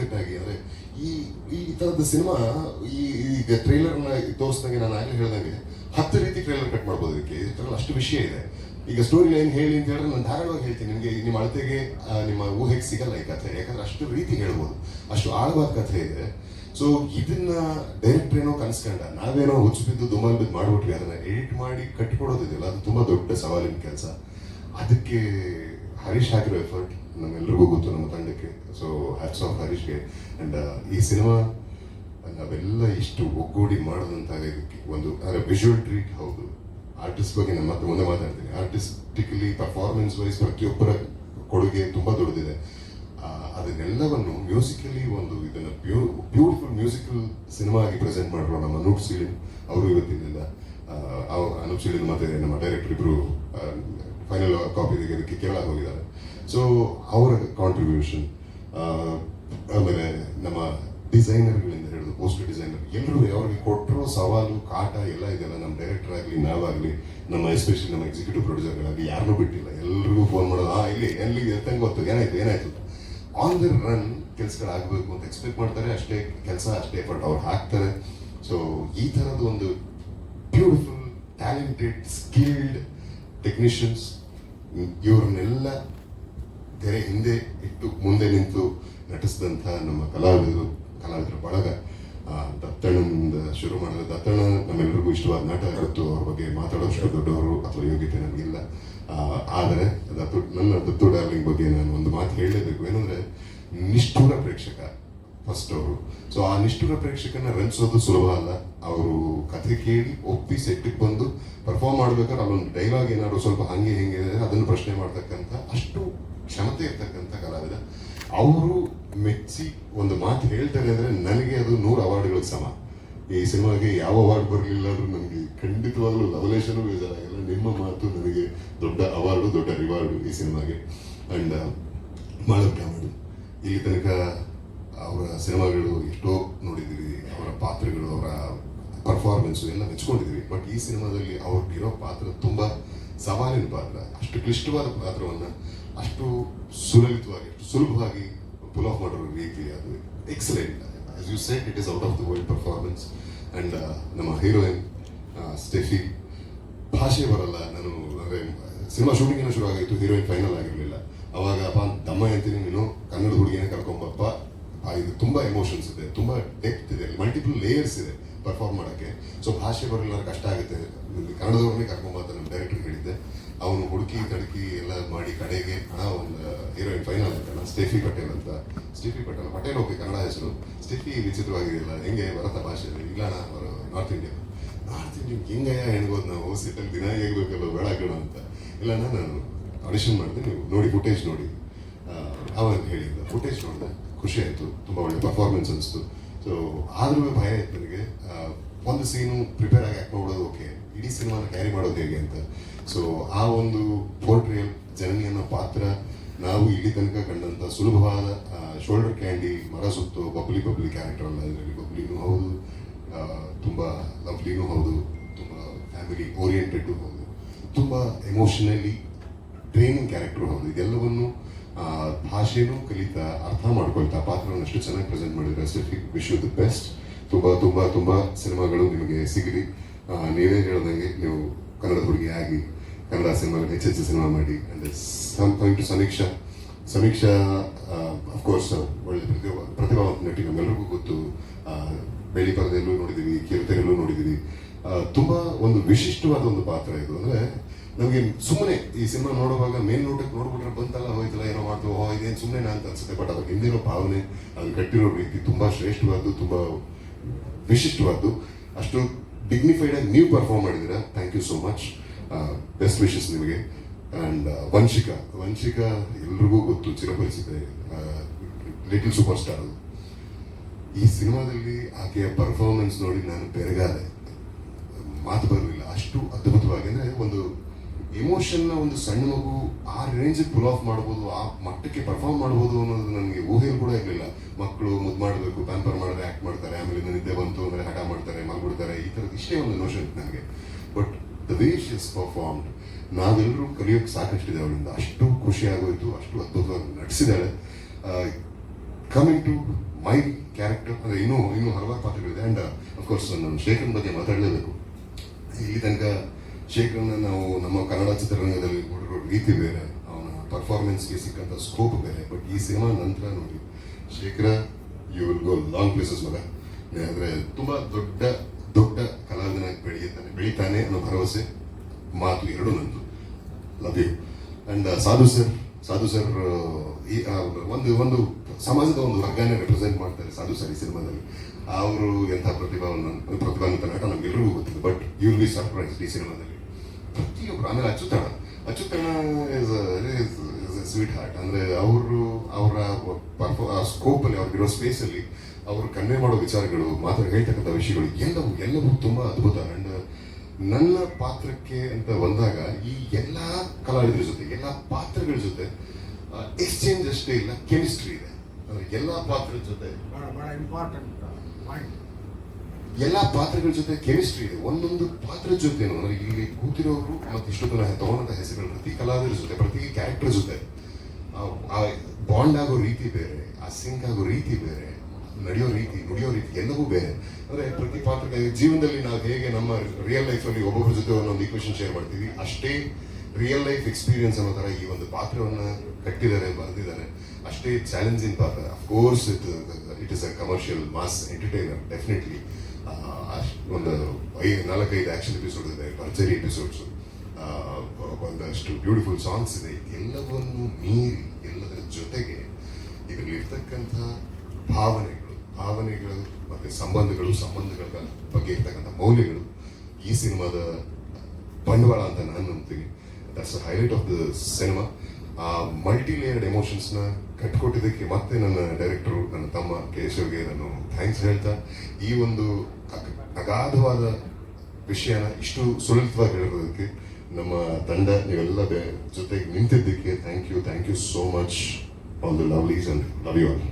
ಅಚ್ಚುಕಟ್ಟಾಗಿ ಅಂದರೆ ಈ ಈ ಥರದ ಸಿನಿಮಾ ಈ ಈಗ ಟ್ರೈಲರ್ನ ತೋರಿಸ್ದಂಗೆ ನಾನು ಆಗಲೇ ಹೇಳ್ದಂಗೆ ಹತ್ತು ರೀತಿ ಟ್ರೈಲರ್ ಕಟ್ ಮಾಡ್ಬೋದು ಇದಕ್ಕೆ. ಅಷ್ಟು ವಿಷಯ ಇದೆ. ಈಗ ಸ್ಟೋರಿ ಲೈನ್ ಹೇಳಿ ಅಂತ ಹೇಳಿದ್ರೆ ನಾನು ಧಾರಾಳವಾಗಿ ಹೇಳ್ತೀನಿ. ನಿಮಗೆ, ನಿಮ್ಮ ಅಳತೆಗೆ ನಿಮ್ಮ ಊಹೆಗೆ ಸಿಗಲ್ಲ ಈ ಕಥೆ. ಯಾಕಂದ್ರೆ ಅಷ್ಟು ರೀತಿ ಹೇಳ್ಬೋದು. ಅಷ್ಟು ಆಳವಾದ ಕಥೆ ಇದೆ. ಸೊ ಇದನ್ನ ಡೈರೆಕ್ಟ್ ಏನೋ ಕನ್ಸ್ಕೊಂಡ, ನಾವೇನೋ ಹುಚ್ಚು ಬಿದ್ದು ದುಮಾಲ್ ಬಿದ್ದು ಮಾಡ್ಬಿಟ್ವಿ, ಅದನ್ನ ಎಡಿಟ್ ಮಾಡಿ ಕಟ್ಕೊಡೋದಿದೆಯಲ್ಲ, ಅದು ತುಂಬಾ ದೊಡ್ಡ ಸವಾಲಿನ ಕೆಲಸ. ಅದಕ್ಕೆ ಹರೀಶ್ ಹಾಕಿರೋ ಎಫರ್ಟ್ ನಮ್ಮೆಲ್ರಿಗೂ ಗೊತ್ತು, ನಮ್ಮ ತಂಡಕ್ಕೆ. ಸೊ ಹ್ಯಾಟ್ಸ್ ಆಫ್ ಹರೀಶ್ಗೆ. ಅಂಡ್ ಈ ಸಿನಿಮಾ ನಾವೆಲ್ಲ ಇಷ್ಟು ಒಗ್ಗೂಡಿ ಮಾಡೋದಂತ ಇದಕ್ಕೆ ಒಂದು, ಅಂದರೆ ವಿಜುವಲ್ ಟ್ರೀಟ್ ಹೌದು. ಆರ್ಟಿಸ್ಟ್ ಬಗ್ಗೆ ನಾನು ಮತ್ತೆ ಮುಂದೆ ಮಾತಾಡ್ತೀನಿ. ಆರ್ಟಿಸ್ಟಿಕಲಿ ಪರ್ಫಾರ್ಮೆನ್ಸ್ ವೈಸ್ ಪ್ರತಿಯೊಬ್ಬರ ಕೊಡುಗೆ ತುಂಬ ದೊಡ್ಡದಿದೆ. ಅದನ್ನೆಲ್ಲವನ್ನು ಮ್ಯೂಸಿಕಲಿ ಒಂದು ಇದನ್ನು ಇದನ್ನ ಬ್ಯೂಟಿಫುಲ್ ಮ್ಯೂಸಿಕಲ್ ಸಿನಿಮಾ ಆಗಿ ಪ್ರೆಸೆಂಟ್ ಮಾಡಿರೋ ನಮ್ಮ ಅನೂಪ್ ಸೀಳಿನ್. ಅವರು ಇವತ್ತಿನಿಂದ ಅನೂಪ್ ಸೀಳಿನ್ ಮತ್ತೆ ನಮ್ಮ ಡೈರೆಕ್ಟರ್ ಇಬ್ರು ಫೈನಲ್ ಕಾಪಿ ತೆಗೆಯೋದಕ್ಕೆ ಕೇರಳ ಹೋಗಿದ್ದಾರೆ. ಸೊ ಅವರ ಕಾಂಟ್ರಿಬ್ಯೂಷನ್ ಆಮೇಲೆ ನಮ್ಮ ಡಿಸೈನರ್ಗಳಿಂದ ಹಿಡಿದು ಪೋಸ್ಟರ್ ಡಿಸೈನರ್ ಎಲ್ಲರೂ ಅವ್ರಿಗೆ ಕೊಟ್ಟರು ಸವಾಲು, ಕಾಟ ಎಲ್ಲ ಇದೆಲ್ಲ ನಮ್ಮ ಡೈರೆಕ್ಟರ್ ಆಗಲಿ, ನಾವಾಗಲಿ, ನಮ್ಮ ಎಸ್ಪೆಷಲಿ ನಮ್ಮ ಎಕ್ಸಿಕ್ಯೂಟಿವ್ ಪ್ರೊಡ್ಯೂಸರ್ಗಳಾಗಲಿ ಯಾರನ್ನೂ ಬಿಟ್ಟಿಲ್ಲ. ಎಲ್ರಿಗೂ ಫೋನ್ ಮಾಡೋದು ಹಾಂ ಇಲ್ಲಿ, ಎಲ್ಲಿ ಎತ್ತಂಗೆ ಗೊತ್ತು? ಏನಾಯ್ತು ಏನಾಯ್ತು? ಆನ್ ದ ರನ್ ಕೆಲಸಗಳಾಗಬೇಕು ಅಂತ ಎಕ್ಸ್ಪೆಕ್ಟ್ ಮಾಡ್ತಾರೆ. ಅಷ್ಟೇ ಕೆಲಸ, ಅಷ್ಟೇ ಎಫರ್ಟ್ ಅವ್ರು ಹಾಕ್ತಾರೆ. ಸೊ ಈ ಥರದ ಒಂದು ಬ್ಯೂಟಿಫುಲ್ ಟ್ಯಾಲೆಂಟೆಡ್ ಸ್ಕಿಲ್ಡ್ ಟೆಕ್ನಿಷಿಯನ್ಸ್ ಇವ್ರನ್ನೆಲ್ಲ ತೆರೆ ಹಿಂದೆ ಇಟ್ಟು ಮುಂದೆ ನಿಂತು ನಟಿಸಿದಂಥ ನಮ್ಮ ಕಲಾವಿದರು, ಕಲಾವಿದರ ಬಳಗ ದತ್ತಣ್ಣನಿಂದ ಶುರು ಮಾಡಿದ ದತ್ತಣ್ಣ ನಮ್ಮೆಲ್ಲರಿಗೂ ಇಷ್ಟವಾದ ನಟ, ಇವತ್ತು ಅವ್ರ ಬಗ್ಗೆ ಮಾತಾಡೋಷ್ಟು ದೊಡ್ಡವರು ಅಥವಾ ಯೋಗ್ಯತೆ ನನಗಿಲ್ಲ ಆದರೆ ದತ್ತು, ನನ್ನ ದತ್ತು ಡಾರ್ಲಿಂಗ್ ಬಗ್ಗೆ ನಾನು ಒಂದು ಮಾತು ಹೇಳಲೇಬೇಕು. ಏನಂದ್ರೆ ನಿಷ್ಠುರ ಪ್ರೇಕ್ಷಕ. ಫಸ್ಟ್ ಅವರು ಸೊ ಆ ನಿಷ್ಠುರ ಪ್ರೇಕ್ಷಕನ ರಂಜಿಸೋದು ಸುಲಭ ಅಲ್ಲ. ಅವರು ಕಥೆ ಕೇಳಿ, ಒಪ್ಪಿ, ಸೆಟ್ಟಿಗೆ ಬಂದು ಪರ್ಫಾರ್ಮ್ ಮಾಡ್ಬೇಕಾದ್ರೆ ಅಲ್ಲೊಂದು ಡೈಲಾಗ್ ಏನಾದ್ರು ಸ್ವಲ್ಪ ಹಂಗೆ ಹಿಂಗೆ ಇದೆ ಅದನ್ನು ಪ್ರಶ್ನೆ ಮಾಡ್ತಕ್ಕಂಥ, ಅಷ್ಟು ಕ್ಷಮತೆ ಇರ್ತಕ್ಕಂಥ ಕಲಾವಿದ. ಅವರು ಮೆಚ್ಚಿ ಒಂದು ಮಾತು ಹೇಳ್ತಾರೆ ಅಂದ್ರೆ ನನಗೆ ಅದು ನೂರು ಅವಾರ್ಡ್ಗಳಿಗೆ ಸಮ. ಈ ಸಿನಿಮಾಗೆ ಯಾವ ಅವಾರ್ಡ್ ಬರಲಿಲ್ಲ ಅಂದ್ರೂ ನನಗೆ ಖಂಡಿತವಾಗ್ಲೂ ಲವಲೇಶನೂ ಬೇಜಾರಾಗಲ್ಲ. ನಿಮ್ಮ ಮಾತು ನನಗೆ ದೊಡ್ಡ ಅವಾರ್ಡು, ದೊಡ್ಡ ರಿವಾರ್ಡು ಈ ಸಿನಿಮಾಗೆ. ಅಂಡ್ ಮಾಳವ್ ಕಾಮಡು ಇಲ್ಲಿ ತನಕ ಅವರ ಸಿನಿಮಾಗಳು ಎಷ್ಟೋ ನೋಡಿದ್ದೀವಿ, ಅವರ ಪಾತ್ರಗಳು, ಅವರ ಪರ್ಫಾರ್ಮೆನ್ಸು ಎಲ್ಲ ಮೆಚ್ಕೊಂಡಿದ್ದೀವಿ. ಬಟ್ ಈ ಸಿನಿಮಾದಲ್ಲಿ ಅವ್ರಿಗಿರೋ ಪಾತ್ರ ತುಂಬ ಸವಾಲಿನ ಪಾತ್ರ. ಅಷ್ಟು ಕ್ಲಿಷ್ಟವಾದ ಪಾತ್ರವನ್ನು ಅಷ್ಟು ಸುಲಲಿತವಾಗಿ, ಅಷ್ಟು ಸುಲಭವಾಗಿ ಪುಲ್ ಆಫ್ ಮಾಡಿರೋ ರೀತಿ ಅದು excellent as you said it is out of the world performance and ನಮ್ಮ ಹೀರೋಯಿನ್ ಸ್ಟೆಫಿ ಭಾಷೆ ಬರಲ್ಲ. ನಾನು, ಅಂದರೆ, ಸಿನಿಮಾ ಶೂಟಿಂಗ್ ಏನೋ ಶುರು ಆಗಿತ್ತು ಹೀರೋಯಿನ್ ಫೈನಲ್ ಆಗಿರಲಿಲ್ಲ. ಅವಾಗ ಅಪ್ಪ ದಮ್ಮ ಹೇಳ್ತೀನಿ ನೀನು? ಕನ್ನಡ ಹುಡುಗಿನ ಕರ್ಕೊಂಬಪ್ಪ ಇದು ತುಂಬ ಎಮೋಷನ್ಸ್ ಇದೆ ತುಂಬ ಡೆಪ್ತ್ ಇದೆ ಮಲ್ಟಿಪಲ್ ಲೇಯರ್ಸ್ ಇದೆ ಪರ್ಫಾರ್ಮ್ ಮಾಡೋಕ್ಕೆ. ಸೊ ಭಾಷೆ ಬರೋಲ್ಲ ಕಷ್ಟ ಆಗುತ್ತೆ. ಕನ್ನಡದವ್ರನ್ನೇ ಕರ್ಕೊಂಬಾರ್ದು ಅಂತ ನಮ್ಮ ಡೈರೆಕ್ಟರ್ ಹೇಳಿದ್ದೆ. ಅವನು ಹುಡುಕಿ ತಡಕಿ ಎಲ್ಲ ಮಾಡಿ ಕಡೆಗೆ ಹಣ ಒಂದು ಹೀರೋಯಿನ್ ಫೈನಲ್ ಅಂತಲ್ಲ ಸ್ಟೇಫಿ ಪಟೇಲ್ ಅಂತ. ಸ್ಟೇಫಿ ಪಟೇಲ್ ಪಟೇಲ್ ಓಕೆ ಕನ್ನಡ ಹೆಸರು. ಸ್ಟೆಫಿ ವಿಚಿತ್ರವಾಗಿರಲಿಲ್ಲ ಹೆಂಗೆ ಬರತ್ತ ಭಾಷೆ ಇಲ್ಲ ನಾರ್ತ್ ಇಂಡಿಯನ್ ನಾರ್ತ್ ಇಂಡಿಯನ್ ಹೆಂಗಯ್ಯ ಹೆಣ್ಬೋದು ನಾವು ಸಿಟ್ಟಲ್ಲಿ ದಿನ ಹೇಗಬೇಕಲ್ಲ ಬೇಡ ಕಣ ಅಂತ. ಇಲ್ಲ ನಾನು ಆಡಿಷನ್ ಮಾಡಿದೆ ನೀವು ನೋಡಿ ಫುಟೇಜ್ ನೋಡಿ. ಆ, ಅವಾಗ ಹೇಳಿದ್ದ ಫುಟೇಜ್ ನೋಡಿದೆ. ಖುಷಿ ಆಯಿತು, ತುಂಬ ಒಳ್ಳೆ ಪರ್ಫಾರ್ಮೆನ್ಸ್ ಅನಿಸ್ತು. ಸೊ ಆದ್ರೂ ಭಯ ಇತ್ತು ನನಗೆ. ಒಂದು ಸೀನು ಪ್ರಿಪೇರ್ ಆಗಿ ಆ್ಯಕ್ಟ್ ಮಾಡೋದು ಓಕೆ ಇಡೀ ಸಿನಿಮಾನ ಕ್ಯಾರಿ ಮಾಡೋದು ಹೇಗೆ ಅಂತ. ಸೊ ಆ ಒಂದು ಪೋರ್ಟ್ರಿಯಲ್ ಜನನಿ ಅನ್ನೋ ಪಾತ್ರ, ನಾವು ಇಲ್ಲಿ ತನಕ ಕಂಡಂಥ ಸುಲಭವಾದ ಶೋಲ್ಡರ್ ಕ್ಯಾಂಡಿ ಮರ ಸುತ್ತು, ಬಬ್ಲಿ ಬಬ್ಲಿ ಕ್ಯಾರೆಕ್ಟರ್ ಅಲ್ಲ ಇದರಲ್ಲಿ. ಬಬ್ಲಿನೂ ಹೌದು ತುಂಬ ಲವ್ಲಿನೂ ಹೌದು, ತುಂಬ ಫ್ಯಾಮಿಲಿ ಓರಿಯೆಂಟೆಡ್ ಹೌದು. ತುಂಬ ಎಮೋಷನಲಿ ಟ್ರೈನಿಂಗ್ ಕ್ಯಾರೆಕ್ಟರ್ ಹೌದು. ಇದೆಲ್ಲವನ್ನು ಭಾಷೆನೂ ಕಲಿತಾ, ಅರ್ಥ ಮಾಡ್ಕೊಳ್ತಾ, ಪಾತ್ರವನ್ನು ಅಷ್ಟು ಚೆನ್ನಾಗಿ ಪ್ರೆಸೆಂಟ್ ಮಾಡಿದ್ರೆ specific wish you the best ತುಂಬ ತುಂಬ ತುಂಬ ಸಿನಿಮಾಗಳು ನಿಮಗೆ ಸಿಗಲಿ. ನೀವೇ ಹೇಳ್ದಂಗೆ ನೀವು ಕನ್ನಡ ಹುಡುಗಿ ಆಗಿ ಕನ್ನಡ ಸಿನಿಮಾಗಳು ಹೆಚ್ಚೆಚ್ಚು ಸಿನಿಮಾ ಮಾಡಿ. ಅಂಡ್ ಕಮಿಂಗ್ ಟು ಸಮೀಕ್ಷಾ ಸಮೀಕ್ಷಾ ಅಫ್ಕೋರ್ಸ್ ಒಳ್ಳೆ ಪ್ರತಿಭಾ ಪ್ರತಿಭಾವಂತ ನಟಿ ನಮ್ಮೆಲ್ಲರಿಗೂ ಗೊತ್ತು. ಬೆಳ್ಳಿ ಪರದೆಯಲ್ಲೂ ನೋಡಿದ್ದೀವಿ ಕಿರುತೆಯಲ್ಲೂ ನೋಡಿದ್ದೀವಿ ತುಂಬಾ ಒಂದು ವಿಶಿಷ್ಟವಾದ ಒಂದು ಪಾತ್ರ ಇದು. ಅಂದ್ರೆ ನಮಗೆ ಸುಮ್ಮನೆ ಈ ಸಿನಿಮಾ ನೋಡುವಾಗ ಮೇಲ್ ನೋಟಕ್ಕೆ ನೋಡ್ಬಿಟ್ರೆ ಬಂತಲ್ಲ, ಹೋಯ್ತಲ್ಲ, ಏನೋ ಮಾಡ್ತು ಹೋ, ಇದೇನು ಸುಮ್ಮನೆ ಅಂತ ಅನ್ಸುತ್ತೆ. ಬಟ್ ಅದ್ರ ಹಿಂದಿರೋ ಭಾವನೆ, ಅದು ಕಟ್ಟಿರೋ ರೀತಿ ತುಂಬಾ ಶ್ರೇಷ್ಠವಾದ್ದು, ತುಂಬಾ ವಿಶಿಷ್ಟವಾದ್ದು. ಅಷ್ಟು ಡಿಗ್ನಿಫೈಡ್ ಆಗಿ ನೀವು ಪರ್ಫಾರ್ಮ್ ಮಾಡಿದ್ದೀರಾ. Thank you so much best wishes ನಿಮಗೆ. ಆ್ಯಂಡ್ ವಂಶಿಕಾ ವಂಶಿಕಾ ಎಲ್ರಿಗೂ ಗೊತ್ತು ಚಿರಪರಿಸಿದೆ ಲಿಟಲ್ ಸೂಪರ್ ಸ್ಟಾರ್ ಈ ಸಿನಿಮಾದಲ್ಲಿ ಆಕೆಯ ಪರ್ಫಾರ್ಮೆನ್ಸ್ ನೋಡಿ ನಾನು ಬೆರಗಾದೆ. ಮಾತು ಬರಲಿಲ್ಲ. ಅಷ್ಟು ಅದ್ಭುತವಾಗಿ, ಅಂದ್ರೆ ಒಂದು ಎಮೋಷನ್ನ ಒಂದು ಸಣ್ಣ ಮಗು ಆ ರೇಂಜ್ ಪುಲ್ ಆಫ್ ಮಾಡ್ಬೋದು, ಆ ಮಟ್ಟಕ್ಕೆ ಪರ್ಫಾರ್ಮ್ ಮಾಡ್ಬೋದು ಅನ್ನೋದು ನನಗೆ ಊಹೆಯಲ್ಲಿ ಕೂಡ ಇರಲಿಲ್ಲ. ಮಕ್ಕಳು ಮುದ್ದು ಮಾಡಬೇಕು ಪ್ಯಾಂಪರ್ ಮಾಡಿದ್ರೆ ಆಕ್ಟ್ ಮಾಡ್ತಾರೆ, ಆಮೇಲೆ ನಿದ್ದೆ ಬಂತು ಅಂದ್ರೆ ಹಠ ಮಾಡ್ತಾರೆ ಮಲ್ಬಿಡ್ತಾರೆ ಈ ಥರದ್ದು ಇಷ್ಟೇ ಒಂದು ನೋಷನ್ ನನಗೆ. But the way she is performed ನಾವೆಲ್ಲರೂ ಕಲಿಯೋಕೆ ಸಾಕಷ್ಟಿದೆ ಅವಳಿಂದ. ಅಷ್ಟು ಖುಷಿ ಆಗೋಯ್ತು, ಅಷ್ಟು ಅದ್ಭುತವಾಗಿ ನಟಿಸಿದ್ದಾಳೆ ಕಮಿಂಗ್ ಟು ಮೈ ಕ್ಯಾರೆಕ್ಟರ್ ಅಂದರೆ ಇನ್ನೂ ಇನ್ನೂ ಹಲವಾರು ಪಾತ್ರಗಳಿದೆ. ಆ್ಯಂಡ್ ಅಫ್ಕೋರ್ಸ್ ನಾನು ಶೇಖರ್ ಬಗ್ಗೆ ಮಾತಾಡಲೇಬೇಕು. ಇಲ್ಲಿ ತನಕ ಶೇಖರನ್ನ ನಾವು ನಮ್ಮ ಕನ್ನಡ ಚಿತ್ರರಂಗದಲ್ಲಿ ನೋಡಿರೋ ರೀತಿ ಬೇರೆ. ಅವನ ಪರ್ಫಾರ್ಮೆನ್ಸ್ಗೆ ಸಿಕ್ಕಂಥ ಸ್ಕೋಪ್ ಬೇರೆ. ಬಟ್ ಈ ಸಿನಿಮಾ ನಂತರ ನೋಡಿ, ಶೇಖರ you will go long places ಮಗ. ಅಂದರೆ ತುಂಬ ದೊಡ್ಡ ದೊಡ್ಡ ಕಲಾವಿದನಾಗಿ ಬೆಳೆಯುತ್ತಾನೆ, ಬೆಳಿತಾನೆ ಅನ್ನೋ ಭರವಸೆ ಮಾತು ಎರಡು ನಂದು. Love you and Sadhu sir Sadhu sir ಈ ಒಂದು ಒಂದು ಸಮಾಜದ ಒಂದು ವರ್ಗನೇ ರೆಪ್ರೆಸೆಂಟ್ ಮಾಡ್ತಾರೆ ಸಾಧು ಸರ್ ಈ ಸಿನಿಮಾದಲ್ಲಿ. ಅವರು ಎಂಥ ಪ್ರತಿಭಾವನ್ನು ಪ್ರತಿಭಾವಂತ ನಟ ನಮ್ಗೆಲ್ಲರಿಗೂ ಗೊತ್ತಿಲ್ಲ. But you will be surprise ಈ ಸಿನಿಮಾದಲ್ಲಿ. ಪ್ರತಿಯೊಬ್ಬರು ಅಂದರೆ ಅಚ್ಯುತಣ್ಣ ಅಚ್ಯುತಣ್ಣ ಇಸ್ ಸ್ವೀಟ್ ಹಾರ್ಟ್ ಅಂದರೆ ಅವರು, ಅವರ ಪರ್ಫೋ ಆ ಸ್ಕೋಪಲ್ಲಿ ಅವ್ರಿಗಿರೋ ಸ್ಪೇಸಲ್ಲಿ ಅವರು ಕನ್ವೆ ಮಾಡೋ ವಿಚಾರಗಳು, ಮಾತ್ರ ಹೇಳ್ತಕ್ಕಂಥ ವಿಷಯಗಳು, ಎಲ್ಲವೂ ಎಲ್ಲವೂ ತುಂಬ ಅದ್ಭುತ. ಅಂಡ್ ನನ್ನ ಪಾತ್ರಕ್ಕೆ ಅಂತ ಬಂದಾಗ, ಈ ಎಲ್ಲ ಕಲಾವಿದರ ಜೊತೆ, ಎಲ್ಲ ಪಾತ್ರಗಳ ಜೊತೆ ಎಕ್ಸ್ಚೇಂಜ್ ಅಷ್ಟೇ ಇಲ್ಲ ಕೆಮಿಸ್ಟ್ರಿ ಇದೆ. ಅಂದರೆ ಎಲ್ಲ ಪಾತ್ರದ ಜೊತೆ. ಬಹಳ ಬಹಳ ಇಂಪಾರ್ಟೆಂಟ್ ಪಾಯಿಂಟ್ ಎಲ್ಲ ಪಾತ್ರಗಳ ಜೊತೆ ಕೆಮಿಸ್ಟ್ರಿ ಇದೆ. ಒಂದೊಂದು ಪಾತ್ರ ಜೊತೆ ಇಲ್ಲಿ ಕೂತಿರೋರು ಮತ್ತು ಇಷ್ಟೊತ್ತನ ತಗೊಂಡಂಥ ಹೆಸರುಗಳು ಪ್ರತಿ ಕಲಾವಿದರ ಜೊತೆ, ಪ್ರತಿ ಕ್ಯಾರೆಕ್ಟರ್ ಜೊತೆ. ಆ- ಬಾಂಡ್ ಆಗೋ ರೀತಿ ಬೇರೆ, ಆ ಸಿಂಕ್ ಆಗೋ ರೀತಿ ಬೇರೆ, ನಡೆಯೋ ರೀತಿ, ನುಡಿಯೋ ರೀತಿ ಎಲ್ಲವೂ ಬೇರೆ. ಅಂದ್ರೆ ಪ್ರತಿ ಪಾತ್ರ ಜೀವನದಲ್ಲಿ ನಾವು ಹೇಗೆ ನಮ್ಮ ರಿಯಲ್ ಲೈಫಲ್ಲಿ ಒಬ್ಬೊಬ್ಬರ ಜೊತೆ ಒಂದೊಂದು ಇಕ್ವೇಶನ್ ಶೇರ್ ಮಾಡ್ತೀವಿ, ಅಷ್ಟೇ ರಿಯಲ್ ಲೈಫ್ ಎಕ್ಸ್ಪೀರಿಯನ್ಸ್ ಅನ್ನೋ ತರ ಈ ಒಂದು ಪಾತ್ರವನ್ನ ಕಟ್ಟಿದ್ದಾರೆ, ಬರೆದಿದ್ದಾರೆ. ಅಷ್ಟೇ ಚಾಲೆಂಜಿಂಗ್ ಪಾತ್ರ. Of course it it is a commercial mass entertainer definitely ಒಂದು ಐದು ನಾಲ್ಕೈದು ಆಕ್ಷನ್ ಎಪಿಸೋಡ್ ಇದೆ, ಭರ್ಜರಿ ಎಪಿಸೋಡ್ಸು ಒಂದಷ್ಟು ಬ್ಯೂಟಿಫುಲ್ ಸಾಂಗ್ಸ್ ಇದೆ. ಎಲ್ಲವನ್ನು ಮೀರಿ, ಎಲ್ಲದರ ಜೊತೆಗೆ ಇದರಲ್ಲಿರ್ತಕ್ಕಂಥ ಭಾವನೆಗಳು ಭಾವನೆಗಳು ಮತ್ತು ಸಂಬಂಧಗಳು, ಸಂಬಂಧಗಳ ಬಗ್ಗೆ ಇರ್ತಕ್ಕಂಥ ಮೌಲ್ಯಗಳು ಈ ಸಿನಿಮಾದ ಬಂಡವಾಳ ಅಂತ ನಾನು ನಂಬ್ತೀನಿ. That's highlight of the cinema ಆ ಮಲ್ಟಿ ಲೇಯರ್ಡ್ ಎಮೋಷನ್ಸ್ನ ಕಟ್ಕೊಟ್ಟಿದ್ದಕ್ಕೆ ಮತ್ತೆ ನನ್ನ ಡೈರೆಕ್ಟರು ನನ್ನ ತಮ್ಮ ಕೇಶವ್ಗೆ ನಾನು ಥ್ಯಾಂಕ್ಸ್ ಹೇಳ್ತಾ, ಈ ಒಂದು ಅಗಾಧವಾದ ವಿಷಯನ ಇಷ್ಟು ಸುಲಲಿತವಾಗಿ ಹೇಳೋದಕ್ಕೆ ನಮ್ಮ ತಂಡ, ನೀವೆಲ್ಲ ಜೊತೆಗೆ ನಿಂತಿದ್ದಕ್ಕೆ thank you thank you so much all the lovelies and love you all